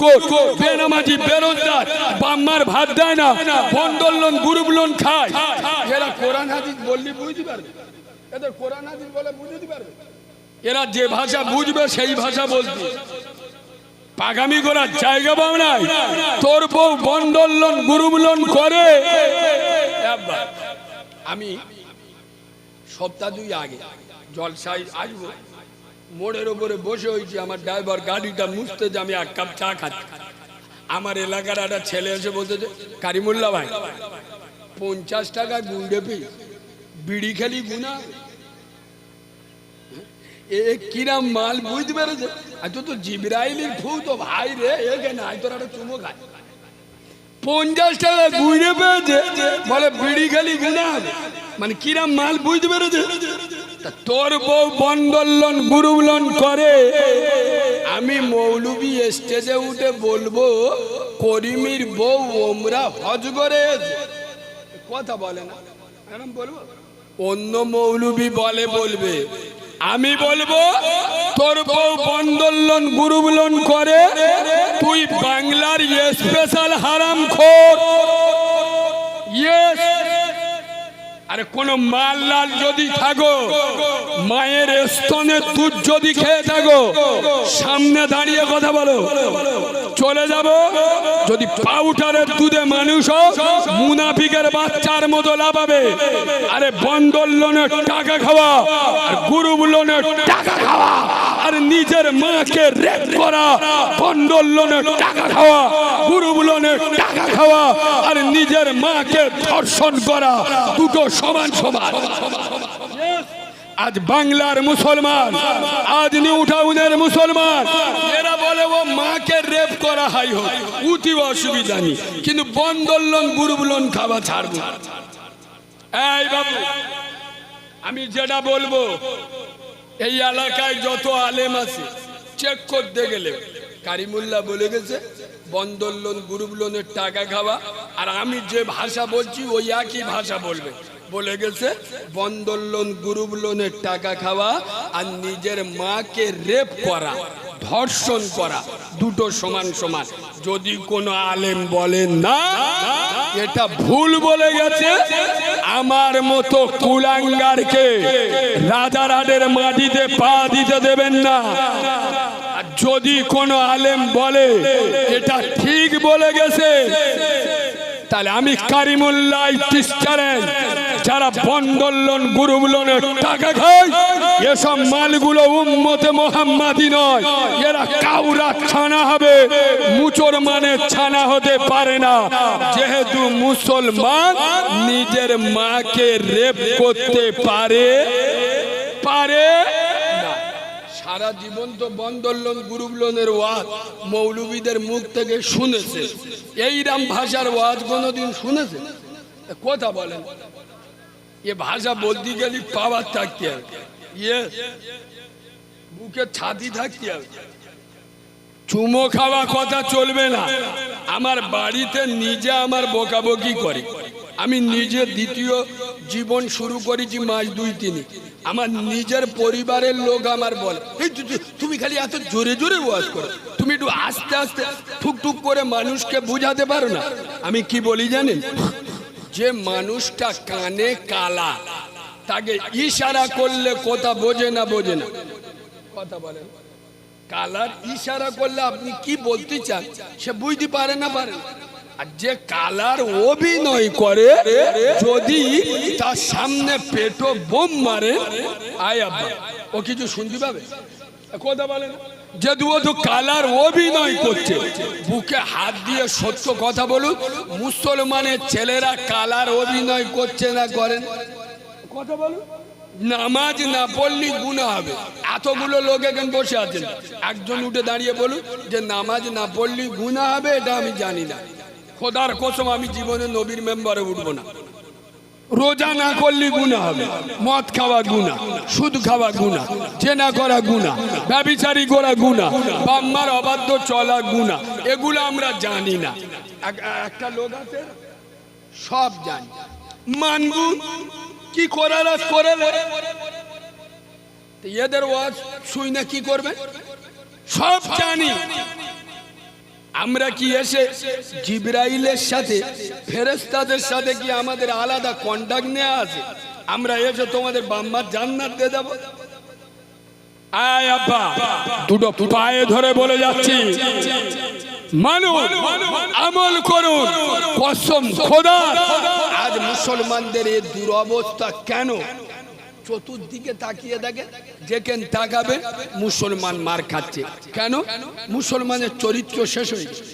চুরকো বেনামাজি বেরোজগার বাম্মার ভাত দেয় না বন্ডল লোন গ্রুপ লোন খায়। এরা কোরআন হাদিস বললি বুঝতে পারবে। এদের কোরআন হাদিস বলে বুঝতে পারবে। এরা যে ভাষা বুঝবে সেই ভাষা বলতে পাগামি করার জায়গা পাও নাই। তোর বউ বন্ডল লোন গ্রুপ লোন করে আমি সপ্তাহ দুই আগে জলসাই আসব। মোড়ের ওপরে বসে হয়েছি, আমার ড্রাইভার গাড়িটা মুছতে যে আমি এক কাপ চা খাচ্ছি। আমার এলাকার একটা ছেলে এসে বলতে কারিমুল্লা ভাই, পঞ্চাশ টাকা গুন্ডে বিড়ি খেলি গুনা। এ কিরাম মাল বুঝতে পেরেছে আর তো জিবরাইলির ফু তো ভাই রে একে না তোর একটা চুমো খায় পঞ্চাশ টাকা গুড়ে পেয়েছে, বলে বিড়ি খালি গুনা। মানে কিরাম মাল বুঝতে পেরেছে তোর বউ বন্ডলন গুরুবলন করে। আমি মৌলবি স্টেজে উঠে বলব, করিমির বউ ওমরা হজ করে। কথা বলে না। অন্য মৌলবি বলে বলবে, আমি বলব, তোর বউ বন্দোলন গুরুবলন করে, তুই বাংলার স্পেশাল হারাম খোর ইয়েস আরে কোন মাল লাল যদি থাকো, মায়ের স্তনে দুধ যদি খেয়ে থাকো, সামনে দাঁড়িয়ে কথা বলো। চলে যাব, যদি পাউডারের দুধে মানুষ মুনাফিকের বাচ্চার মতো লাভাবে আরে বন্ডল লোনের টাকা খাওয়া, আর গুরু লোনের টাকা খাওয়া, আর নিজের মাকে রেপ করা বন্ডল লোনের টাকা খাওয়া। গুরু লোনের টাকা খাওয়া আর নিজের মাকে ধর্ষণ করা, দুটো সমান সমান আজ বাংলার মুসলমান, আজ নিউ টাউনের মুসলমান এরা বলে, ও মাকে রেপ করা হাই হোক উঠি অসুবিধা নেই, কিন্তু বন্দোলন গুরুবলন খাওয়া ছাড়বো। এই বাবু, আমি যেটা বলব, এই এলাকায় যত আলেম আছে চেক করতে গেলে কারিমুল্লাহ বলে গেছে, বন্দর লোন, গ্রুপ লোনের টাকা খাওয়া। আর আমি যে ভাষা বলছি, ওই একই ভাষা বলবে। বলে গেছে, বন্দর লোন, গ্রুপ লোনের টাকা খাওয়া আর নিজের মাকে রেপ করা, ধর্ষণ করা, দুটো সমান সমান। যদি কোনো আলেম বলেন না, এটা ভুল বলে গেছে, আমার মতো কুলাঙ্গারকে রাজারহাটের মাটিতে পা দিতে দেবেন না। যদি কোনো আলেম বলে এটা ঠিক বলে গেছে, তাহলে আমি কারিমুল্লাহ টিস্টারেন যারা বন্ডলন গুরুবলনের টাকা খায়, এসব মালগুলো উম্মতে মোহাম্মাদি নয়, এরা কাউরা ছানা হবে, মুচোর মানে ছানা হতে পারে না। যেহেতু মুসলমান নিজের মাকে রেপ করতে পারে পারে সারা জীবন তো বন্দর লোন গ্রুপ লোনের ওয়াজ মৌলবীদের মুখ থেকে শুনেছে। এইরাম ভাষার ওয়াজ কোনোদিন শুনেছে? কথা বলেন। এ ভাষা বলতে গেলে পাওয়ার থাকতে হবে। ইয়েস বুকে ছাতি থাকতে হবে। চুমো খাওয়া কথা চলবে না। আমার বাড়িতে নিজে আমার বকাবকি করে। আমি নিজে দ্বিতীয় জীবন শুরু করেছি মাস দুই তিনে। আমার নিজের পরিবারের লোক আমার বলে, "এই তুমি খালি এত জোরে জোরে ওয়াজ করো। তুমি একটু আস্তে আস্তে ঠুক ঠুক করে মানুষকে বুঝাতে পারো না। আমি কি বলি জানেন? যে মানুষটা কানে কালা, তাকে ইশারা করলে কথা বোঝে না বোঝে না। কথা বলেন কালার ইশারা করলে আপনি কি বলতে চান? সে বুঝতে পারে না পারে। না। যে কালার অভিনয় করে, যদি তার সামনে পেটো বোম মারে, আয় ও কিছু শুনতে পাবে? কথা বলেন। যদি ও তো কালার অভিনয় করছে, বুকে হাত দিয়ে সত্য কথা বলুন, মুসলমানের ছেলেরা কালার অভিনয় করছে না করেন? কথা বলুন। নামাজ না পড়লি গুণা হবে। এতগুলো লোক এখানে বসে আছেন। একজন উঠে দাঁড়িয়ে বলুন যে, নামাজ না পড়লি গুণা হবে, এটা আমি জানি না। খোদার কসম, আমি জীবনে নবীর মেম্বারে উঠবো না। রোজা না করলে গুণা হবে। মদ খাওয়া গুণা সুদ খাওয়া গুণা চেনা করা গুণা ব্যবিচারী করা গুণা বাম্মার অবাধ্য চলা গুণা এগুলো আমরা জানি না। একটা লোক আছে, সব জানি। মানবু? কি করার করে এদের ওয়াজ শুই না কি করবে? সব জানি। আমরা কি এসে জিব্রাইলের সাথে ফেরেস্তাদের সাথে কি আমাদের আলাদা কন্ট্যাক্ট নেওয়া আছে? আমরা এসে তোমাদের বাম্মার জান্নাত দিয়ে দেবো। দুটো পায়ে ধরে বলে যাচ্ছি। মানুষ, আমল করুন। কসম খোদা, আজ মুসলমানদের এই দুরবস্থা কেন? চতুর্দিকে তাকিয়ে দেখে, যেখানে তাকাবে মুসলমান মার খাচ্ছে। কেন? মুসলমানের চরিত্র শেষ হয়ে গেছে।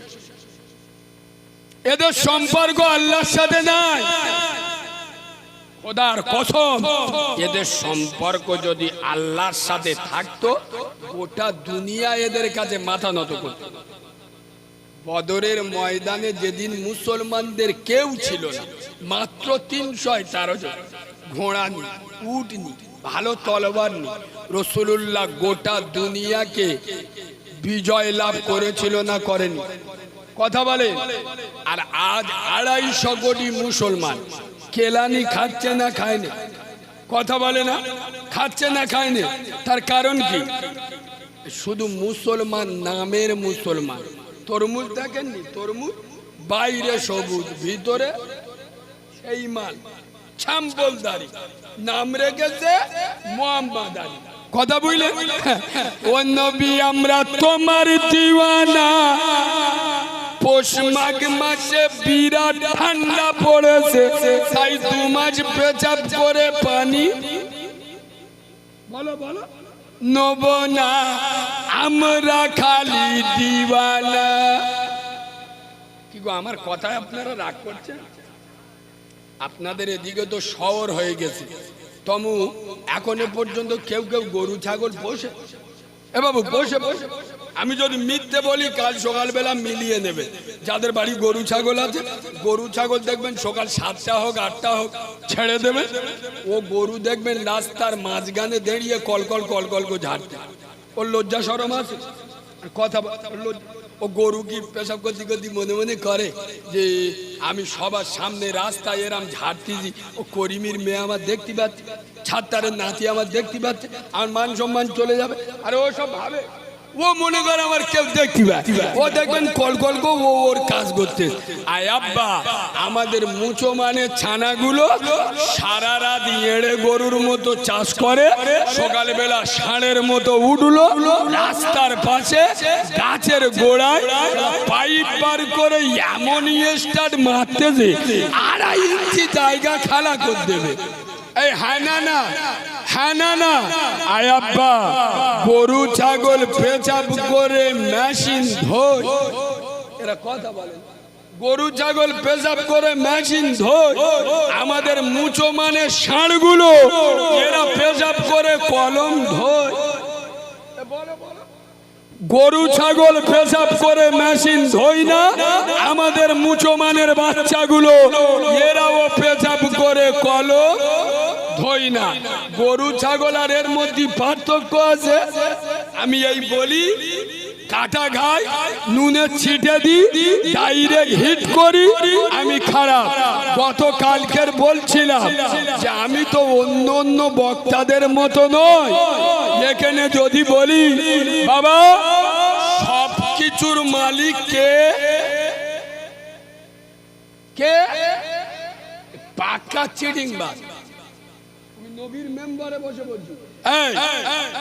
এদের সম্পর্ক আল্লাহর সাথে নাই। খোদার কসম, এদের সম্পর্ক যদি আল্লাহর সাথে থাকতো, গোটা দুনিয়া এদের কাছে মাথা নত করত। বদরের ময়দানে যেদিন মুসলমানদের কেউ ছিল না, মাত্র তিনশো তেরো জন। ঘোড়া নি উট নি ভালো তলবার নি রসুল্লাহ গোটা দুনিয়াকে বিজয় লাভ করেছিল না করেনি কথা বলে? আর আজ আড়াইশো কোটি মুসলমান কেলানি খাচ্ছে না খায়নি। কথা বলে না? খাচ্ছে না খায়নি? তার কারণ কি? শুধু মুসলমান নামের মুসলমান। তরমুজ দেখেননি? তরমুজ বাইরে সবুজ, ভিতরে সেই মাল। ছাম্পলদারি নাম রেখেছে মোহাম্মদ আলী কথা বুঝলেন ও নবী আমরা তোমার দিওয়ানা। পৌষ মাঘ মাসে বিরাট ঠান্ডা পড়েছে তাই দু মাস পেচাপ করে পানি। বলো বলো। নব না আমরা খালি দিওয়ানা। কি গো আমার কথায় আপনারা রাগ করছেন? আপনাদের এদিকে তো শহর হয়ে গেছে। তমু, এখনও পর্যন্ত কেউ কেউ গরু, ছাগল বসে এ বাবু বসে বসে আমি যদি মিথ্যে বলি, কাল সকালবেলা মিলিয়ে নেবে। যাদের বাড়ি গরু, ছাগল আছে, গরু, ছাগল দেখবেন সকাল সাতটা হোক, আটটা হোক, ছেড়ে দেবে। ও গরু দেখবেন রাস্তার মাঝখানে দাঁড়িয়ে কলকল কলকল ঝাড়তে। ওর লজ্জা সরম আছে। কথা লজ্জা- ও গরু কি পেশাব করতে করতে মনে মনে করে যে আমি সবার সামনে রাস্তায় এরাম ঝাড়তেছি ও করিমির মেয়ে আমার দেখতে পাচ্ছে, ছাত্তারের নাতি আমার দেখতে পাচ্ছে আমার মান সম্মান চলে যাবে। আর ও সব ভাবে ও মনে করে আমার কেউ পায় ও দেখবেন কল কল কো ও ওর কাজ করতে। আয় আব্বা, আমাদের মুচো মানে ছানাগুলো সারা রাত এড়ে গরুর মতো চাষ করে, সকালবেলা ষাঁড়ের মতো উঠল, রাস্তার পাশে গাছের গোড়ায় পাইপ পার করে এমন স্টার্ট মারতেছে, আড়াই ইঞ্চি জায়গা খালা করে দেবে। এই হ্যাঁ না না। হ্যাঁ না না। গরু, ছাগল করে মেশিন ধোয় গরু, ছাগল করে মেশিন ধোয় আমাদের মুচো মানে ষাঁড়গুলো। এরা পেশাব করে কলম ধোয় গরু, ছাগল পেশাব করে মেশিন, ধোই না? আমাদের মুচোমানের বাচ্চাগুলো, এরাও পেশাব করে কলম না। গরু, ছাগল আর এর মধ্যে পার্থক্য আছে। আমি এই বলি, কাটা ঘাই, নুনে ছিটে দি ডাইরেক্ট হিট করি। আমি খারাপ। গত কালকের বলছিলাম যে আমি তো অন্য অন্য বক্তাদের মতো নয় এখানে যদি বলি, বাবা সব কিছুর মালিক কে? কে? পাক্কা চিটিং বাস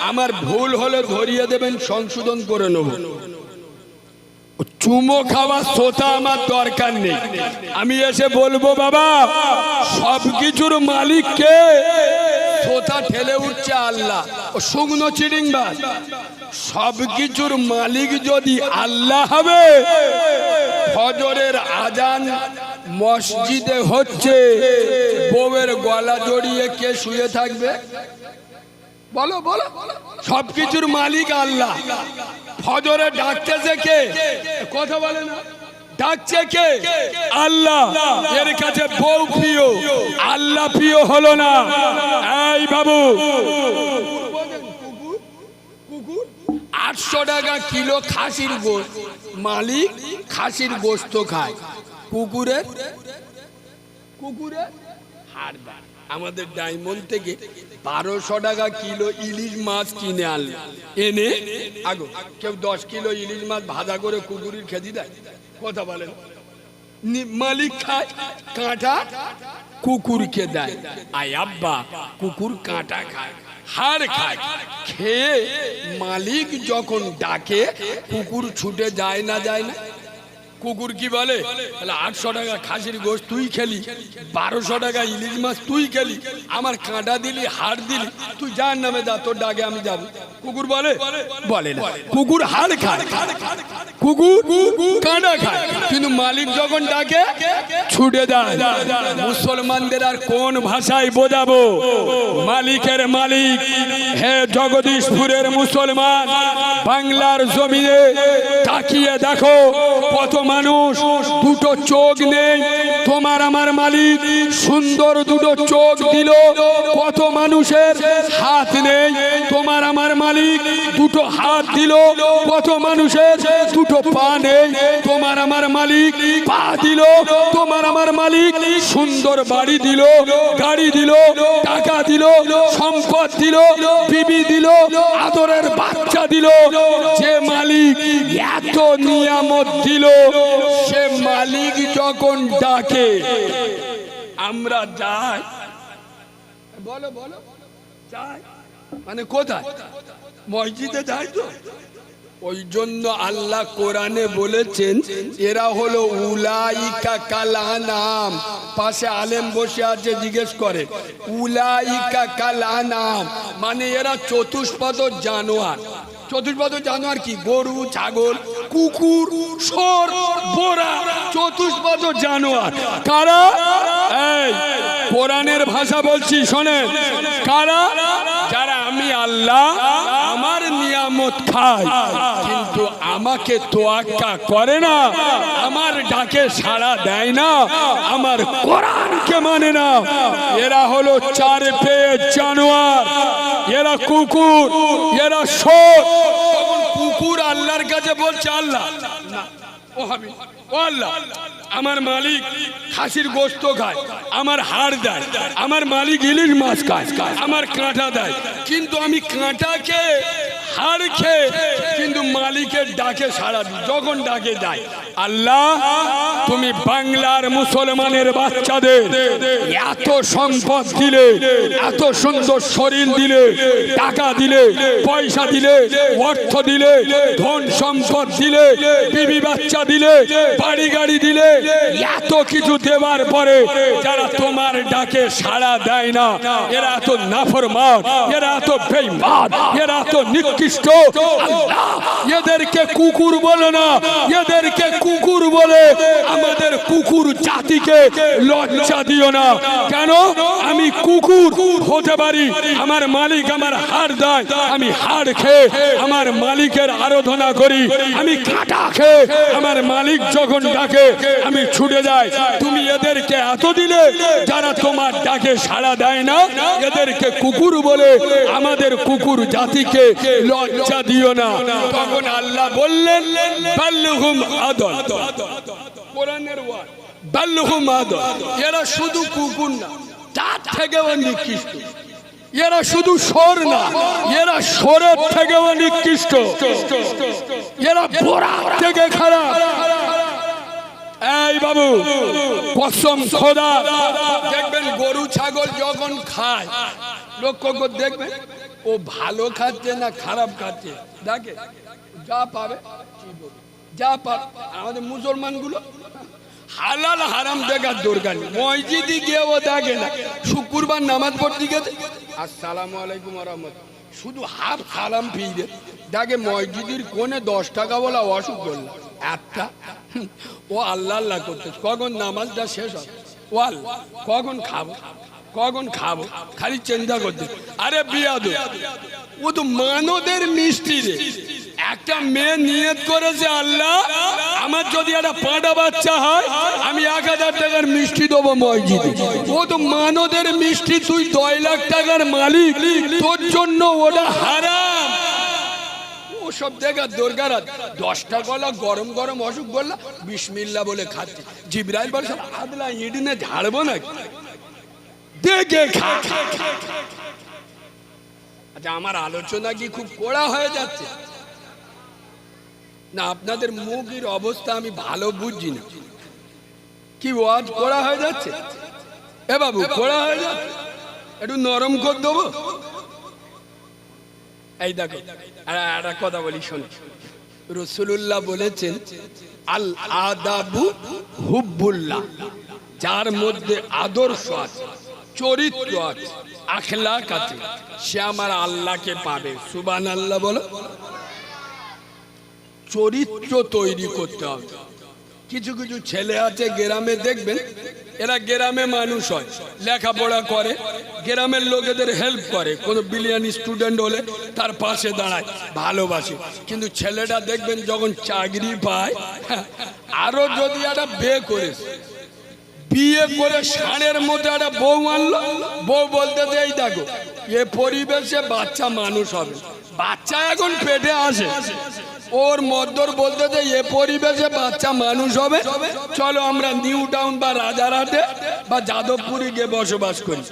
আমার ভুল হলে ধরিয়ে দেবেন সংশোধন করে নেব। চুমো খাওয়া শ্রোতা আমার দরকার নেই। আমি এসে বলব, বাবা সব কিছুর মালিক কে? শ্রোতা ঠেলে উঠছে আল্লাহ। ও শুকনো চিড়িংবাজ। সব কিছুর মালিক যদি আল্লাহ হবে, ফজরের আজান মসজিদে হচ্ছে। বউয়ের গলা জড়িয়ে কে শুয়ে থাকবে? বলো বলো সবকিছুর মালিক আল্লাহ। ফজরে ডাকতেছে কে? কথা বলে না। ডাকছে কে? আল্লাহ। এর কাছে বউ প্রিয়। আল্লাহ প্রিয় হলো না। এই বাবু। আটশো টাকা কিলো খাসির গোস্ত মালিক খাসির গোস্ত খায়। কুকুরের কুকুরের হাড় আমাদের ডায়মন্ড থেকে বারোশো টাকা কিলো ইলিশ মাছ কিনে আনলে। এনে, আগো, কেউ দশ কিলো ইলিশ মাছ ভাজা করে কুকুরির খেতে দেয়। কথা বলেন। মালিক খায়, কাঁটা কুকুরকে দেয়। আই আব্বা, কুকুর কাঁটা খায়, হাড় খায়। খেয়ে মালিক যখন ডাকে, কুকুর ছুটে যায় না যায় না। কুকুর কি বলে? আটশো টাকা খাসির গোশ তুই খেলি, বারোশো টাকা ইলিশ মাছ তুই খেলি, আমার কাঁটা দিলি, হাড় দিলি, তুই যার নামে যা, তোর ডাকে আমি যাব। কুকুর বলে? বলে কুকুর হাড় খায়। কুকুর কাঁটা খায়। কিন্তু মালিক যখন ডাকে, ছুটে মুসলমানদের আর কোন ভাষায় বোঝাবো? মালিকের মালিক, হে জগদীশপুরের মুসলমান, বাংলার জমিনে তাকিয়ে দেখো মানুষ দুটো চোখ নেই। তোমার আমার মালিক সুন্দর দুটো চোখ দিল। কত মানুষের হাত নেই। তোমার আমার মালিক দুটো হাত দিল। কত মানুষের দুটো পা নেই। তোমার আমার মালিক পা দিল। তোমার আমার মালিক সুন্দর বাড়ি দিল, গাড়ি দিল, টাকা দিল, সম্পদ দিল, বিবি দিল, আদরের বাচ্চা দিল। যে মালিক এত নিয়ামত দিল। সে মালিক যখন ডাকে আমরা যাই। বলো বলো। যাই। মানে কোথায়? মসজিদে যাই তো। ওই জন্য আল্লাহ কোরআনে বলেছেন এরা হলো উলাইকা কালানাম পাশে আলেম বসে আছে জিজ্ঞেস করে উলাইকা কালানাম মানে এরা চতুষ্পদ জানোয়ার। চতুষ্পদ জানোয়ার কি? গরু, ছাগল, কুকুর সর বোরা। চতুষ্পদ জানোয়ার। কারা? এই, কোরআনের ভাষা বলছি, শোনেন। কারা? যারা আমি আল্লাহ আমার নিয়ামত খায় কিন্তু আমাকে তোয়াক্কা করে না, আমার ডাকে সাড়া দেয় না, আমার কোরআনকে মানে না। এরা হলো চার পেয়ে জানোয়ার, এরা কুকুর, এরা শোর। কুকুর আল্লাহর কাছে বলছে, আল্লাহ ও আল্লাহ আমার মালিক খাসির গোস্ত খায়, আমার হাড় দেয়, আমার মালিক ইলিশ মাছ খায়, আমার কাঁটা দেয়। কিন্তু আমি কাঁটাকে হাড় খেয়ে কিন্তু মালিকের ডাকে দিই, যখন ডাকে যায় আল্লাহ, তুমি বাংলার মুসলমানের বাচ্চাদের এত সম্পদ দিলে, এত সুন্দর শরীর দিলে, টাকা দিলে, পয়সা দিলে, অর্থ দিলে, ধন সম্পদ দিলে, বিবি বাচ্চা দিলে, বাড়ি গাড়ি দিলে, এত কিছু দেওয়ার পরে যারা তোমার ডাকে সাড়া দেয় না, এরা এত নাফরমান, এরা এত বেঈমান, এরা এত নিকৃষ্ট। আল্লাহ এদেরকে কুকুর বলো না, এদেরকে কুকুর বলে, আমাদের কুকুর জাতিকে লজ্জা দিও না। কেন? আমি কুকুর হতে পারি, আমার মালিক আমার হাড় দেয়, আমি হাড় খেয়ে আমার মালিকের আরাধনা করি, আমি কাটা খেয়ে আমার মালিক যখন ডাকে, আমি ছুটে যাই। তুমি এদেরকে এত দিলে, যারা তোমার ডাকে সাড়া দেয় না, এদেরকে কুকুর বলে, আমাদের কুকুর জাতিকে লজ্জা দিও না তখন আল্লাহ বললেন বাল্লুহুম আদল কোরআনের ওয়ার্ড বাল্লুহুম আদল এরা শুধু কুকুর না তার থেকেও নিকৃষ্ট। এরা শুধু সর না এরা সরের থেকেও নিকৃষ্ট। এরা বোরা থেকে খারাপ। এই বাবু কসম খোদা। দেখবেন গরু ছাগল যখন খায় লক্ষ্য দেখবেন ও ভালো খাচ্ছে না খারাপ খাচ্ছে? দেখে? যা পাবে যা পাবে। আমাদের মুসলমানগুলো, হালাল হারাম দেখার দরকার নেই। মসজিদে গিয়ে ও দেখে না। শুক্রবার নামাজ পড়তে গেছে। আসসালামু আলাইকুম রহমত শুধু হাফ সালাম ফিরে দেখে মসজিদের কোণে দশ টাকা বলা অসুখ করল। একটা? ও আল্লাহ আল্লাহ করতে কখন নামাজটা শেষ হয় ও আল্লাহ, কখন খাব? কখন খাব? খালি চিন্তা করতে। আরে বিয়া দো ও তো মানদের মিষ্টি রে। একটা মেয়ে নিয়ত করেছে আল্লাহ, আমার যদি একটা পাঁটা বাচ্চা হয়, আমি এক হাজার টাকার মিষ্টি দেবো মসজিদে। ও তো মানদের মিষ্টি, তুই দশ লাখ টাকার মালিক, তোর জন্য ওটা হারাম। ওসব দেখার দরকার। দশটা গলা গরম গরম অসুখ বললা বিসমিল্লা বলে খাচ্ছে। জিব্রাইল বলে সব আদলা ইডিনে ঝাড়বো নাকি? দেখে খা আচ্ছা আমার আলোচনা কি খুব কড়া হয়ে যাচ্ছে? না আপনাদের মুখের অবস্থা আমি ভালো বুঝছি না। কি ওয়াজ কড়া হয়ে যাচ্ছে? এ বাবু কড়া হয়ে যাচ্ছে? একটু নরম করে দেবো? এই দেখো একটা কথা বলি শোনো। রসুল্লাহ বলেছেন আল আদাবু হুব্বুল্লাহ যার মধ্যে আদর্শ আছে। চরিত্র আছে, আখলাক আছে। সে আমার আল্লাহকে পাবে। সুবান আল্লাহ বলো। চরিত্র তৈরি করতে হবে। কিছু কিছু ছেলে আছে, গ্রামে দেখবেন, এরা গ্রামে মানুষ হয়, লেখাপড়া করে, গ্রামের লোকেদের হেল্প করে। কোনো বিলিয়ন স্টুডেন্ট হলে তার পাশে দাঁড়ায়, ভালোবাসে। কিন্তু ছেলেটা দেখবেন যখন চাকরি পায় আরও যদি একটা বে করেছে বিয়ে করে ষাঁড়ের মতো একটা বউ আনলো। বউ বলতে এই দেখো, এ পরিবেশে বাচ্চা মানুষ হবে। বাচ্চা এখন পেটে আসে। ওর মদ্দর বলতে যে, এ পরিবেশে বাচ্চা মানুষ হবে। চলো আমরা নিউ টাউন বা রাজারহাটে বা যাদবপুরে গিয়ে বসবাস করি।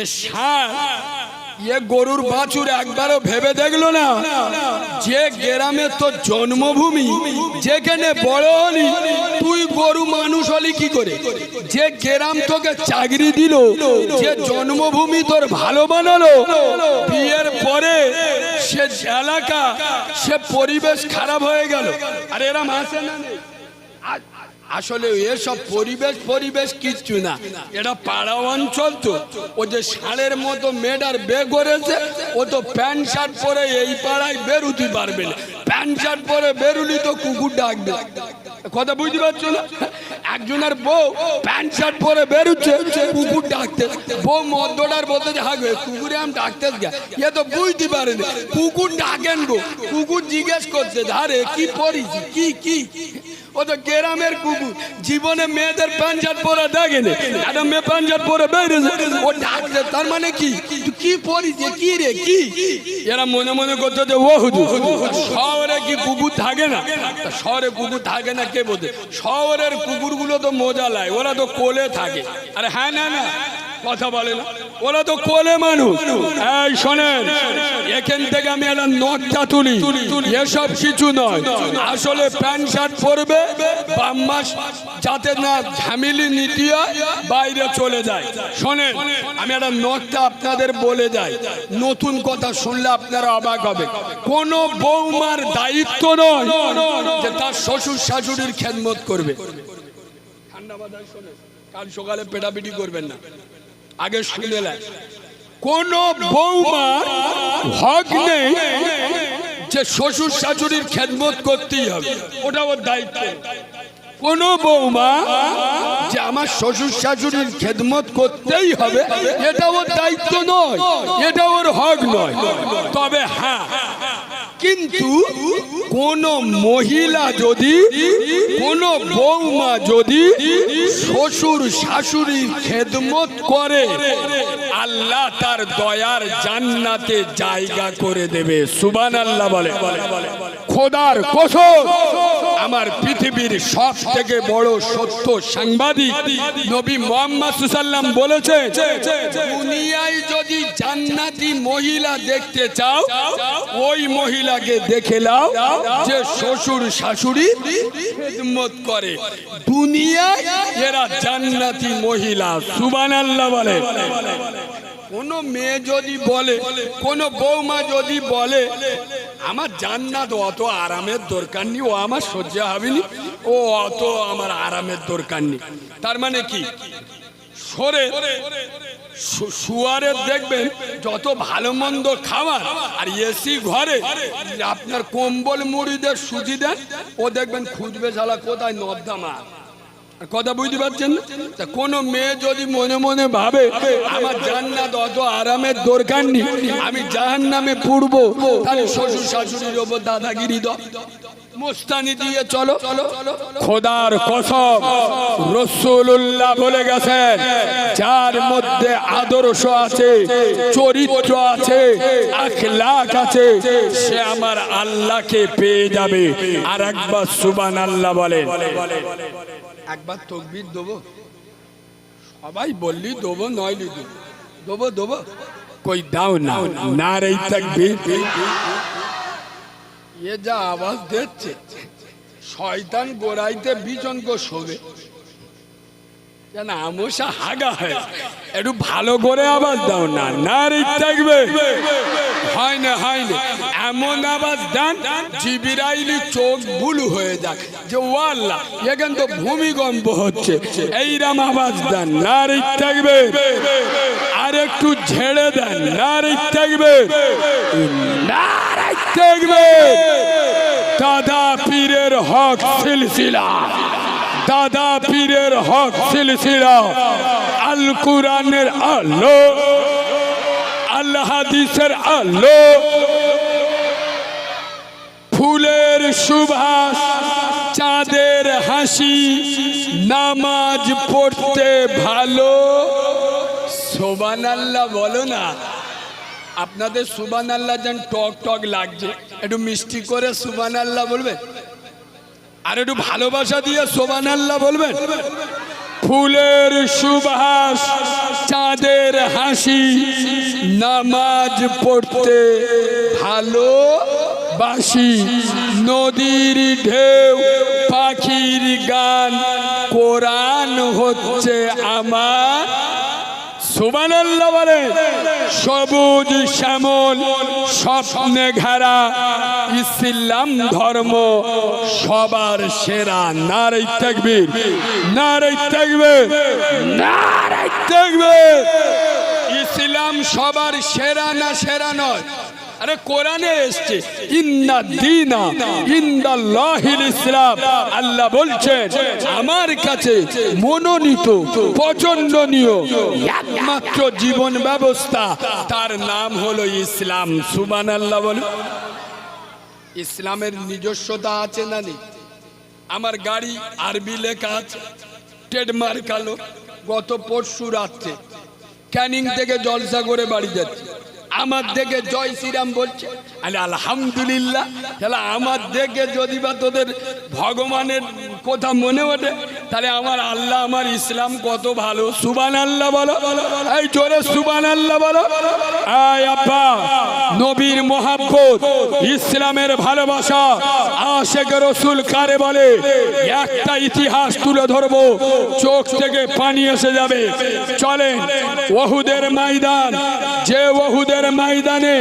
এ ষাঁড় এ গরুর বাছুর একবারও ভেবে দেখল না। যে গ্রামে তোর জন্মভূমি, যেখানে বড় হলি, তুই গরু মানুষ হলি কি করে? যে গ্রাম তোকে চাকরি দিল, যে জন্মভূমি তোর ভালো বানালো, বিয়ের পরে সে এলাকা, সে পরিবেশ খারাপ হয়ে গেল। আর এরা মাসে না আসলে এসব পরিবেশ পরিবেশ কিচ্ছু না। এটা পাড়া অঞ্চল তো। ও যে ষাঁড়ের মতো মেয়েটার বে করেছে, ও তো প্যান্ট শার্ট পরে এই পাড়ায় বেরুতে পারবে না। প্যান্ট শার্ট পরে বেরুলি তো কুকুর ডাকবে। কথা বুঝতে পারছ না? একজনের বউ প্যান্ট শার্ট পরে বেরুচ্ছে, কুকুর ডাকতে। বউ মদ্যটার বলতে হাগবে কুকুরে আমি ডাকতে গা এ তো বুঝতে পারে না। কুকুর ডাকেন গো। কুকুর জিজ্ঞেস করছে, ধারে কি পড়িছি কি কি? ও তো গ্রামের কুকুর, জীবনে মেয়েদের পাঞ্জাব পরে দেখেনি, একটা মেয়ে পাঞ্জাব পরে ও ডাকছে, তার মানে কি? কি পড়িছে কি রে, কি? এরা মনে মনে করতো যে, ও হুজুর, শহরে কি কুকুর থাকে না? শহরে কুকুর থাকে না কে বোঝে শহরের কুকুরগুলো তো মজা লায় ওরা তো কোলে থাকে। আরে হ্যাঁ না না। কথা বলে না। ওরা তো কোলে মানুষ। এই শোনেন, এখান থেকে আমি একটা নটটা তুলি। এসব কিছু নয়। আসলে প্যান্ট শার্ট পরবে, বাম মাস যাতে না ঝামেলি নীতি বাইরে চলে যায়। শোনেন, আমি একটা নটটা আপনাদের বলে যাই। নতুন কথা শুনলে আপনারা অবাক হবে কোন বৌমার দায়িত্ব নয় যে তার শ্বশুর শাশুড়ির খেদমত করবে। ঠান্ডা বাতাস শোনেন, কাল সকালে পেটাপিটি করবেন না। আগে শুনে নেন কোন বৌমা হক নেই যে শ্বশুর শাশুড়ির খেদমত করতেই হবে। ওটা ওর দায়িত্ব। কোন বৌমা যে আমার শ্বশুর শাশুড়ির খেদমত করতেই হবে, এটা ওর দায়িত্ব নয়, এটা ওর হক নয়। তবে হ্যাঁ কিন্তু কোন মহিলা যদি, কোন বৌমা যদি শ্বশুর শাশুড়ির খেদমত করে, আল্লাহ তার দয়ার জান্নাতে জায়গা করে দেবে। সুবান আল্লাহ বলে। খোদার কসম, আমার পৃথিবীর সব থেকে বড় সত্য সাংবাদিক নবী মোহাম্মদ সুসাল্লাম বলেছে দুনিয়ায় যদি জান্নাতি মহিলা দেখতে চাও, ওই মহিলাকে দেখে নাও যে শ্বশুর শাশুড়ি খেদমত করে। দুনিয়ায় এরা জান্নাতি মহিলা সুবান আল্লাহ বলে। কোন মেয়ে যদি বলে, কোন বৌমা যদি বলে, আমার জান্নাত অত আরামের দরকার নেই, ও আমার সহ্য হবেনি ও অত আমার আরামের দরকার নেই। তার মানে কি? সরে শুয়ারের দেখবেন যত ভালো মন্দ খাবার আর এসি ঘরে, আপনার কম্বল মুড়িদের সুজি দেন, ও দেখবেন খুঁজবে শালা কোথায় নর্দামা কথা বুঝতে পারছেন? তা কোনো মেয়ে যদি মনে মনে ভাবে, আমার জান্নাত অত আরামের দরকার নেই, আমি জাহান নামে পুড়বো শ্বশুর শাশুড়ির ওপর দাদাগিরি দাও মোস্তানি দিয়ে চলো। খোদার কসম রসুল্লাহ বলে গেছেন যার মধ্যে আদর্শ আছে চরিত্র আছে আখলাক আছে সে আমার আল্লাহকে পেয়ে যাবে। আর একবার সুবান আল্লাহ বলে একবার তকবির দেবো। সবাই বললি দেবো নইলি দেবো। দেবো দেবো। কই দাও না না রে থাকবে এ যা আওয়াজ দিচ্ছে। শয়তান গোড়াইতে বিচন গো শোবে। আমসা হাগা হয় একটু ভালো করে আওয়াজ দাও না না থাকবে হয় না হয় না, এমন আওয়াজ দেন, জিবিরাইলি চোখ বুলু হয়ে যাক, যে ও আল্লাহ এখান তো ভূমিকম্প হচ্ছে। এইরাম আওয়াজ দেন না রে থাকবে। আর একটু ঝেড়ে দেন না রে থাকবে। না থাকবে। দাদা পীরের হক সিলসিলা। দাদা পীরের হক সিলসিলা। আল কুরআনের আলো। আলো ফুলের সুবাস, চাঁদের হাসি, নামাজ পড়তে ভালো। সোবান আল্লাহ বলো না। আপনাদের সুবান আল্লাহ যেন টক টক লাগছে। একটু মিষ্টি করে সুবান আল্লাহ বলবেন? আর একটু ভালোবাসা দিয়ে সোবান আল্লাহ বলবেন? ফুলের সুবাস চাঁদের হাসি নামাজ পড়তে ভালো বাসি নদীর ঢেউ পাখির গান কোরআন হচ্ছে আমার সবুজ শ্যামল, স্বপ্নে ঘেরা, ইসলাম ধর্ম, সবার সেরা, নারী থাকবে নারী থাকবে নারী থাকবে ইসলাম সবার সেরা না সেরা নয়। আরে কোরআনে এসছে, ইন্না দিনা ইন্দাল্লাহিল ইসলাম। আল্লাহ বলছেন, আমার কাছে মনোনীত, পছন্দনীয় একমাত্র জীবন ব্যবস্থা, তার নাম হলো ইসলাম। সুবান আল্লাহ বলে ইসলামের নিজস্বতা আছে না নেই? আমার গাড়ি আরবি লেখা আছে, ট্রেডমার্ক আলো, গত পরশু রাত্রে ক্যানিং থেকে জলসা করে বাড়ি যাচ্ছে। আমার দেখে জয় শ্রীরাম বলছে আরে আলহামদুলিল্লাহ, তাহলে আমার দেখে যদি বা তোদের ভগবানের কথা মনে ওঠে, তাহলে আমার আল্লাহ আমার ইসলাম কত ভালো। সুবান আল্লাহ বলো। এই জোরে সুবান আল্লাহ বলো আব্বা, নবীর মহাব্বত, ইসলামের ভালোবাসা, আশেক রসুল কারে বলে, একটা ইতিহাস তুলে ধরবো, চোখ থেকে পানি এসে যাবে। চলেন ওহুদের ময়দান যে ওহুদের ময়দানে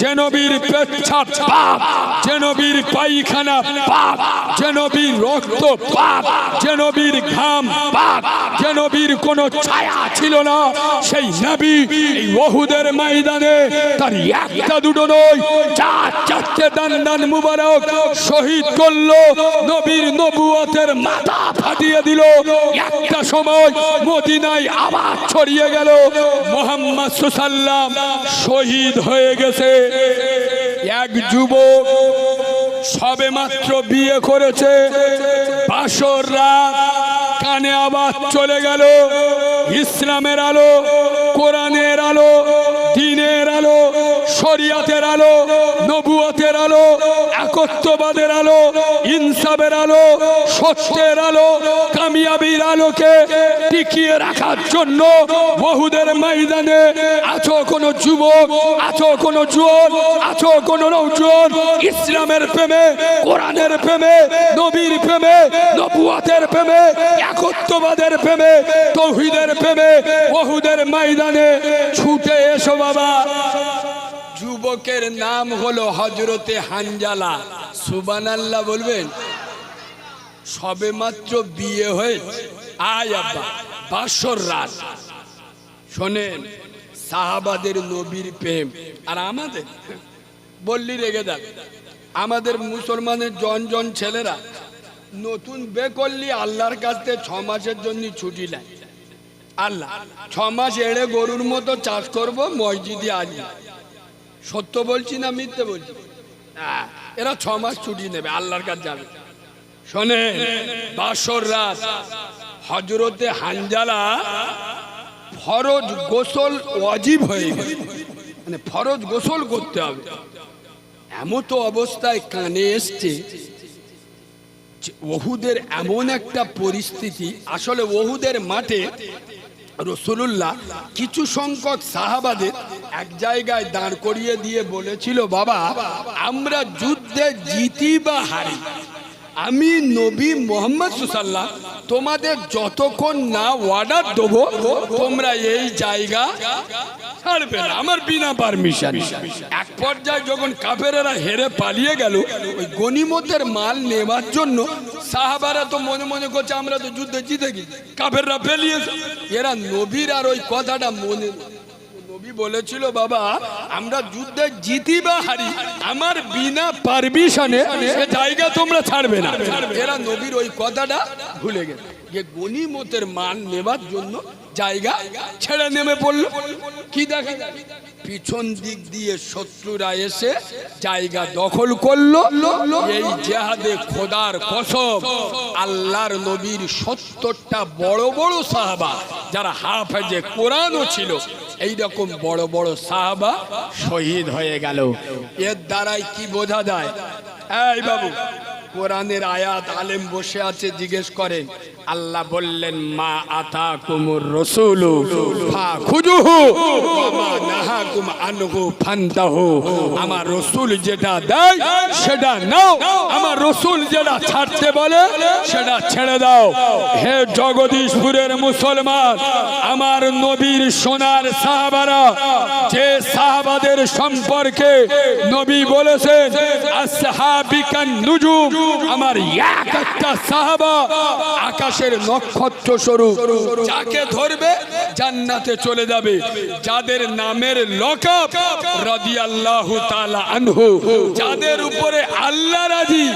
যে নবীর পেচ্ছাপ পাপ যে নবীর পায়খানা পাপ যে নবীর রক্ত পাপ যে নবীর ঘাম পাপ যে নবীর কোনো ছায়া ছিল না। সেই নবী এই ওহুদের ময়দানে তার একটা দুটো নয়, চার চারটে দান দান মুবারক শহীদ করল, নবীর নবুয়তের মাথা ফাটিয়ে দিল। একটা সময় মদিনায় আবার ছড়িয়ে গেল, মোহাম্মদ সুসাল্লাম শহীদ হয়ে গেছে। এক যুবক সবে মাত্র বিয়ে করেছে। বাসর রাত কানে আবার চলে গেল। ইসলামের আলো, কোরআনের আলো, দিনের আলো শরিয়াতের আলো, নবুয়তের আলো, একত্ববাদের আলো ইনসাবের আলো, সত্যের আলো, কামিয়াবির আলোকে টিকিয়ে রাখার জন্য বহুদের ময়দানে আছো কোনো যুবক, আছো কোনো জুয়ন, আছো কোনো নৌজুয়ন, ইসলামের প্রেমে, কোরআনের প্রেমে, নবীর প্রেমে, নবুয়াতের প্রেমে, একত্ববাদের প্রেমে, তৌহিদের প্রেমে বহুদের ময়দানে ছুটে এসো বাবা। যুবকের নাম হলো হজরতে হানজালা। সুবান আল্লাহ বলবেন? সবে মাত্র বিয়ে হয়েছে আয় আব্বা, বাসর রাত। শোনেন, সাহাবাদের নবীর প্রেম। আর আমাদের, বললি রেগে যাবে আমাদের মুসলমানের জন জন ছেলেরা নতুন বে করলি আল্লাহর কাছ থেকে ছ মাসের জন্য ছুটি নেয়। আল্লাহ, ছ মাস এড়ে গরুর মতো চাষ করব, মসজিদে আজ সত্য বলছি না মিথ্যে বলছি? এরা ছ মাস ছুটি নেবে, আল্লাহর কাছে যাবে। শোনে বাসর রাত হজরতে হানজালা ফরজ গোসল অজীব হয়ে গেছে মানে ফরজ গোসল করতে হবে। এমন তো অবস্থায় কানে এসছে ওহুদের এমন একটা পরিস্থিতি, আসলে ওহুদের মাঠে রসুল্লাহ কিছু সংখ্যক সাহাবাদের এক জায়গায় দাঁড় করিয়ে দিয়ে বলেছিল, বাবা, আমরা যুদ্ধে জিতি বা হারি। আমি নবী মোহাম্মদ সুসাল্লাহ, তোমাদের যতক্ষণ না অর্ডার দেবো, তোমরা এই জায়গা ছাড়বে আমার বিনা পারমিশন এক পর্যায়ে যখন কাফেরেরা হেরে পালিয়ে গেল, ওই গনিমতের মাল নেবার জন্য সাহাবারা তো মনে মনে করছে, আমরা তো যুদ্ধে জিতে গেছি। কাফেররা পেলিয়েছে এরা নবীর আর ওই কথাটা মনে নবী বলেছিল বাবা? আমরা যুদ্ধে জিতি বা হারি, আমার বিনা পারমিশনে সে জায়গা তোমরা ছাড়বে না। এরা নবীর ওই কথাটা ভুলে গেছে। যে গণিমতের মান নেবার জন্য জায়গা ছেড়ে নেমে পড়ল। কি দেখা? পিছন দিক দিয়ে শত্রুরা এসে জায়গা দখল করল। এই জেহাদে খোদার কসম, আল্লাহর নবীর সত্তরটা বড় বড় সাহাবা, যারা হাফেজে কোরআনও ছিল এই রকম বড় বড় সাহাবা শহীদ হয়ে গেল। এর দ্বারাই কি বোঝা যায়? এই বাবু কোরআনের আয়াত আলেম বসে আছে, জিজ্ঞেস করেন আল্লাহ বললেন, মা আতা কুমুর রসুল আমার রসুল যেটা দেয়, সেটা নাও। আমার রসুল যেটা ছাড়তে বলে, সেটা ছেড়ে দাও। হে জগদীশপুরের মুসলমান, আমার নবীর সোনার সাহাবারা, যে সাহাবাদের সম্পর্কে নবী বলেছেন, আসহাবিকান নুজুম আমার এক একটা সাহাবা, আকাশের নক্ষত্র স্বরূপ। যাকে ধরবে, জান্নাতে চলে যাবে। যাদের নামের লকব রাদিয়াল্লাহু তাআলা আনহু। যাদের উপরে আল্লাহ রাজি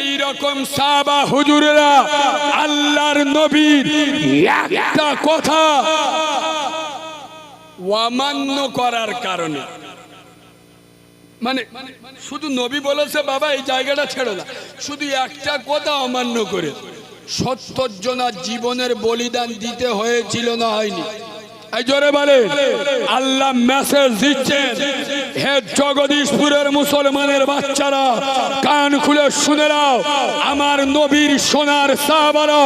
এই রকম সাহাবা হুজুরেরা আল্লাহর নবীর একটা কথা। অমান্য করার কারণে। মানে শুধু নবী বলেছে, বাবা, এই জায়গাটা ছেড়ে না শুধু একটা কথা অমান্য করে। সত্তর জনার জীবনের বলিদান দিতে হয়েছিল না হয়নি। জোরে বলে। আল্লাহ মেসেজ দিচ্ছেন। হে জগদীশপুরের মুসলমানের বাচ্চারা, কান খুলে শুনে নাও। আমার নবীর সোনার সাহাবারা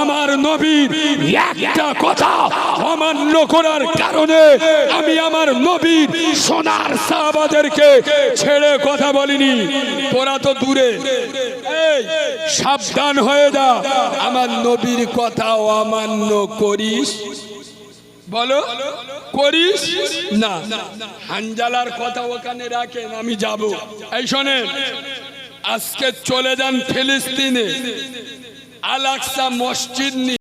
আমার নবীর একটা কথা অমান্য করার কারণে আমি আমার নবীর সোনার সাহাবাদেরকে ছেড়ে কথা বলিনি। তোরা তো দূরে। সাবধান হয়ে যা। আমার নবীর কথা অমান্য করিস। বলো, করিস? না। হানজালার কথা ওখানে রাখেন, আমি যাব। এই শোনেন, আজকে চলে যান ফিলিস্তিনে। আলাক্সা মসজিদ